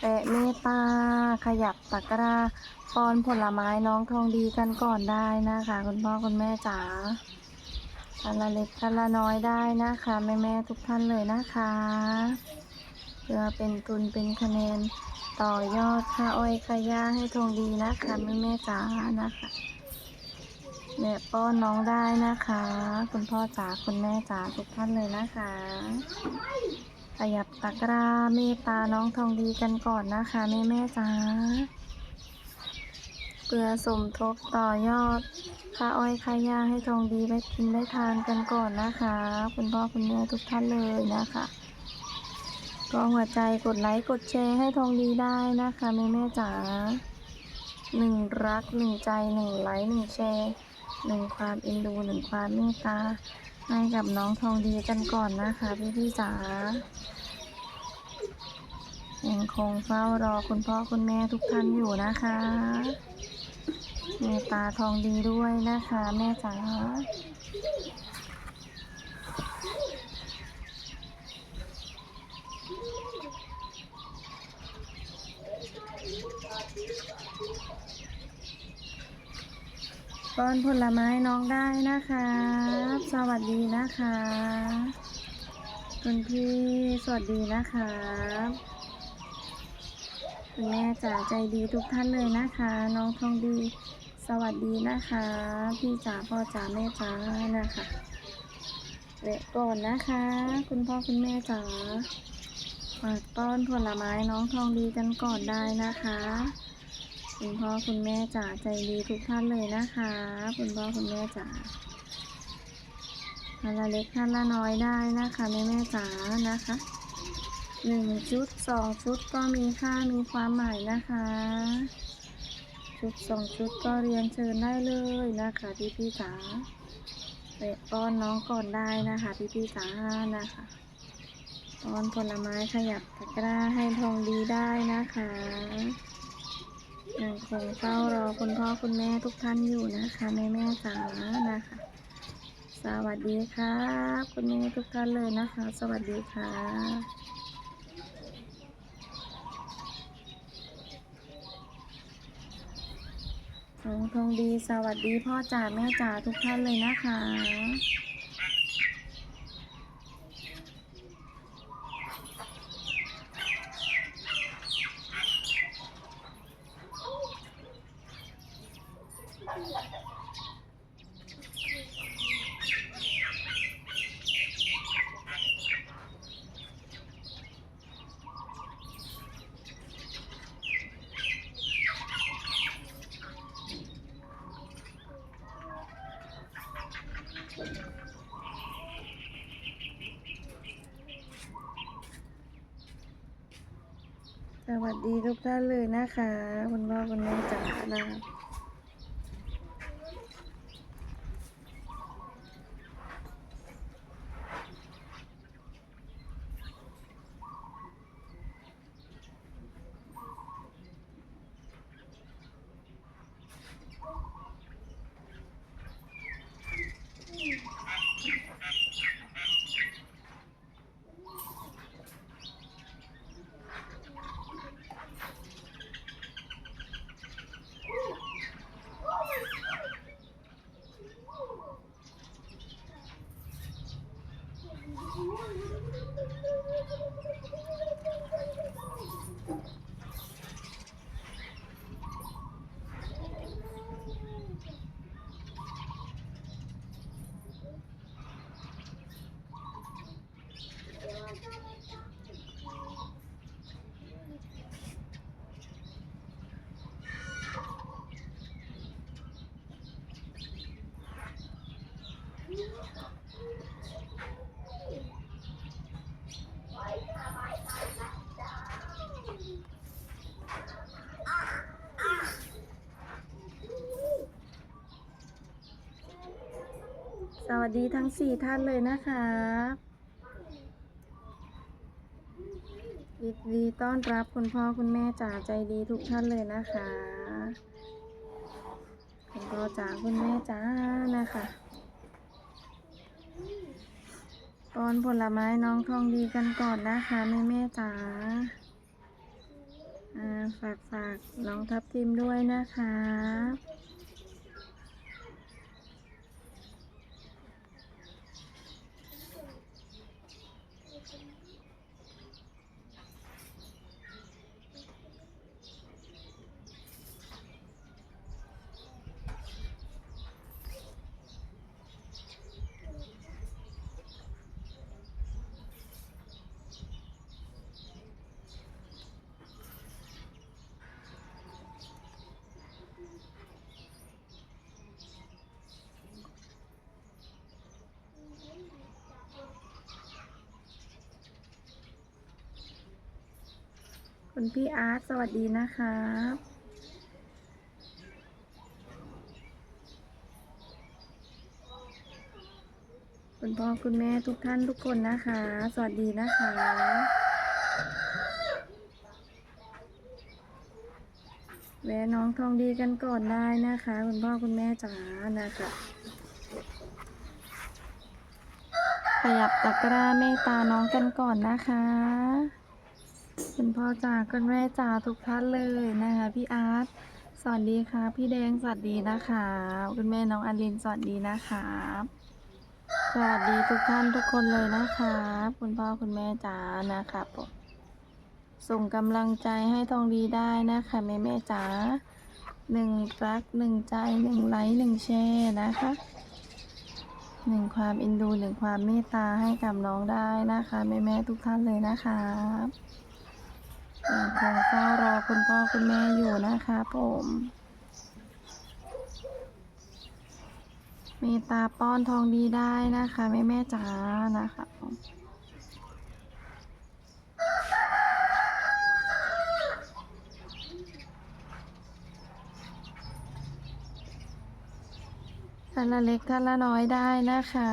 แปะเมตตา ขยับตะกร้าป้อนผลไม้น้องทองดีกันก่อนได้นะคะ คุณพ่อคุณแม่จ๋าคันละเล็กคันละน้อยได้นะคะแม่แม่ทุกท่านเลยนะคะ เพื่อเป็นทุนเป็นคะแนนต่อยอดค่าอ้อยค่าหญ้าให้ทองดีนะคะแม่แม่จ๋านะคะแม่ป้อนน้องได้นะคะ คุณพ่อจ๋าคุณแม่จ๋าทุกท่านเลยนะคะขยับตะกร้าเมตตาน้องทองดีกันก่อนนะคะแม่แม่จ๋าเพื่อสมทบต่อยอดค่าอ้อยค่าหญ้าให้ทองดีได้กินได้ทานกันก่อนนะคะ คุณพ่อคุณแม่ทุกท่านเลยนะคะก็หัวใจกดไลค์กดแชร์ให้ทองดีได้นะคะแม่แม่จ๋าหนึ่งรักหนึ่งใจหนึ่งไลค์หนึ่งแชร์ หนึ่งความเอ็นดูหนึ่งความเมตตาให้กับน้องทองดีกันก่อนนะคะพี่พี่จ๋ายังคงเฝ้ารอคุณพ่อคุณแม่ทุกท่านอยู่นะคะ เมตตาทองดีด้วยนะคะ แม่จ๋า ป้อนผลไม้น้องได้นะคะสวัสดีนะคะคุณพี่สวัสดีนะคะคุณแม่จ๋าใจดีทุกท่านเลยนะคะ น้องทองดีสวัสดีนะคะ พี่จ๋าพ่อจ๋าแม่จ๋านะคะเละก่อนนะคะ คุณพ่อคุณแม่จ๋าฝากป้อนผลไม้น้องทองดีกันก่อนได้นะคะ คุณพ่อคุณแม่จ๋าใจดีทุกท่านเลยนะคะ คุณพ่อคุณแม่จ๋าท่านละเล็กท่านละน้อยได้นะคะแม่แม่จ๋านะคะหนึ่งชุดสองชุดก็มีค่ามีความหมายนะคะ ชุดสองชุดก็เรียนเชิญได้เลยนะคะพี่พี่จ๋าไปป้อนน้องก่อนได้นะคะพี่พี่จ๋านะคะป้อนผลไม้ขยับตะกร้าให้ทองดีได้นะคะ ยังคงเฝ้ารอคุณพ่อคุณแม่ทุกท่านอยู่นะคะแม่แม่จ๋านะคะ สวัสดีค่ะคุณแม่ทุกท่านเลยนะคะ สวัสดีค่ะน้องทองดีสวัสดีพ่อจ๋าแม่จ๋าทุกท่านเลยนะคะ สวัสดีทุกท่านเลยนะคะ คุณพ่อคุณแม่จ๋านะ สวัสดีทั้งสี่ท่านเลยนะคะยินดีต้อนรับคุณพ่อคุณแม่จ๋าใจดีทุกท่านเลยนะคะ คุณพ่อจ๋าคุณแม่จ๋านะคะป้อนผลไม้น้องทองดีกันก่อนนะคะแม่แม่จ๋าฝากฝากน้องทับทิมด้วยนะคะ คุณพี่อาร์ตสวัสดีนะครับคุณพ่อคุณแม่ทุกท่านทุกคนนะคะ สวัสดีนะคะ แวะน้องทองดีกันก่อนได้นะคะ คุณพ่อคุณแม่จ๋านะคะขยับตะกร้าเมตตาน้องกันก่อนนะคะ คุณพ่อจ๋าคุณแม่จ๋าทุกท่านเลยนะคะ พี่อาร์ตสวัสดีค่ะ พี่แดงสวัสดีนะคะ คุณแม่น้องอลินสวัสดีนะคะสวัสดีทุกท่านทุกคนเลยนะคะคุณพ่อคุณแม่จ๋านะคะผมส่งกำลังใจให้ทองดีได้นะคะแม่แม่จ๋าหนึ่งรักหนึ่งใจหนึ่งไลค์หนึ่งแชร์นะคะหนึ่งความเอ็นดูหนึ่งความเมตตาให้กับน้องได้นะคะแม่แม่ทุกท่านเลยนะคะ ยังคงเฝ้ารอคุณพ่อคุณแม่อยู่นะคะผมมตตาป้อนทองดีได้นะคะแม่แม่จ๋านะคะท่านละเล็กท่านละน้อยได้นะคะ